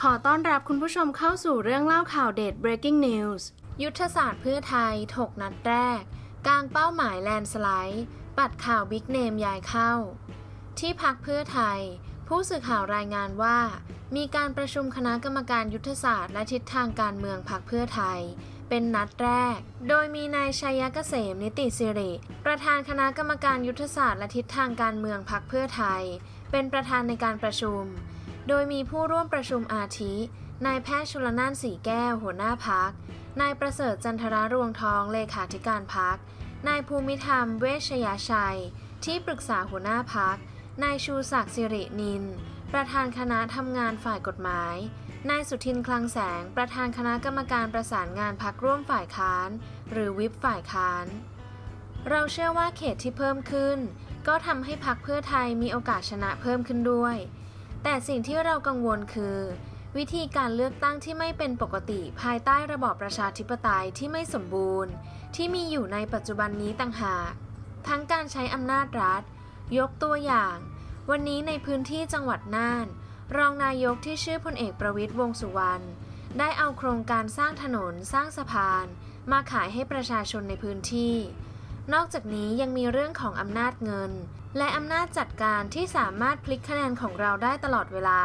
ขอต้อนรับคุณผู้ชมเข้าสู่เรื่องเล่าข่าวเด็ด breaking news ยุทธศาสตร์เพื่อไทย ถกนัดแรก กลางเป้าหมายแลนสไลด์ ปัดข่าวบิ๊กเนมย้ายเข้า ที่พักเพื่อไทย ผู้สื่อข่าวรายงานว่า มีการประชุมคณะกรรมการยุทธศาสตร์และทิศทางการเมืองพักเพื่อไทยเป็นนัดแรก โดยมีนายชัยเกษมนิติสิริ ประธานคณะกรรมการยุทธศาสตร์และทิศทางการเมืองพักเพื่อไทย เป็นประธานในการประชุม โดยมีผู้ร่วมประชุมอาทิ นายแพทย์ชุลนานสีแก้ว หัวหน้าพัก นายประเสริฐจันทรารวงทอง เลขาธิการพัก นายภูมิธรรม เวชยาชัย ที่ปรึกษาหัวหน้าพัก นายชูศักดิ์สิรินิน ประธานคณะทำงานฝ่ายกฎหมาย นายสุทินคลังแสง ประธานคณะกรรมการประสานงานพักร่วมฝ่ายค้าน หรือวิปฝ่ายค้าน เราเชื่อว่าเขตที่เพิ่มขึ้น ก็ทำให้พักเพื่อไทยมีโอกาสชนะเพิ่มขึ้นด้วย แต่สิ่งที่เรากังวลคือ วิธีการเลือกตั้งที่ไม่เป็นปกติภายใต้ระบอบประชาธิปไตยที่ไม่สมบูรณ์ ที่มีอยู่ในปัจจุบันนี้ต่างหาก ทั้งการใช้อำนาจรัฐ ยกตัวอย่าง วันนี้ในพื้นที่จังหวัดน่าน รองนายกที่ชื่อพลเอกประวิตยวงสุวรรณได้เอาโครงการสร้างถนนสร้างสะพาน มาขายให้ประชาชนในพื้นที่ นอกจากนี้ยังมีเรื่องของอำนาจเงิน และอำนาจจัดการที่สามารถพลิกคะแนนของเราได้ตลอดเวลา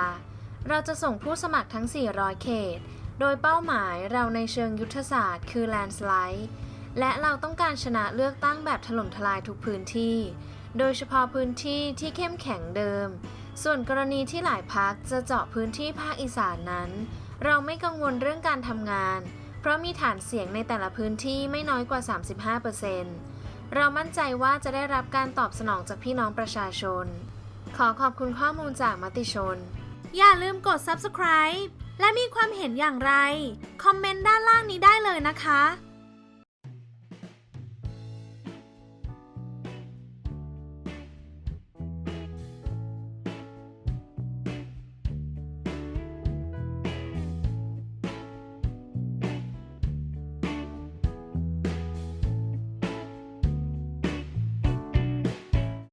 เราจะส่งผู้สมัครทั้ง 400 เขต โดยเป้าหมายเราในเชิงยุทธศาสตร์คือแลนสไลด์ และเราต้องการชนะเลือกตั้งแบบถล่มทลายทุกพื้นที่ โดยเฉพาะพื้นที่ที่เข้มแข็งเดิม ส่วนกรณีที่หลายพักจะเจาะพื้นที่ภาคอีสานนั้น เราไม่กังวลเรื่องการทำงาน เพราะมีฐานเสียงในแต่ละพื้นที่ไม่น้อยกว่า 35% เรามั่นใจว่าจะได้รับการตอบสนองจากพี่น้องประชาชน ขอขอบคุณข้อมูลจากมติชน อย่าลืมกด subscribe และมีความเห็นอย่างไร คอมเมนต์ด้านล่างนี้ได้เลยนะคะ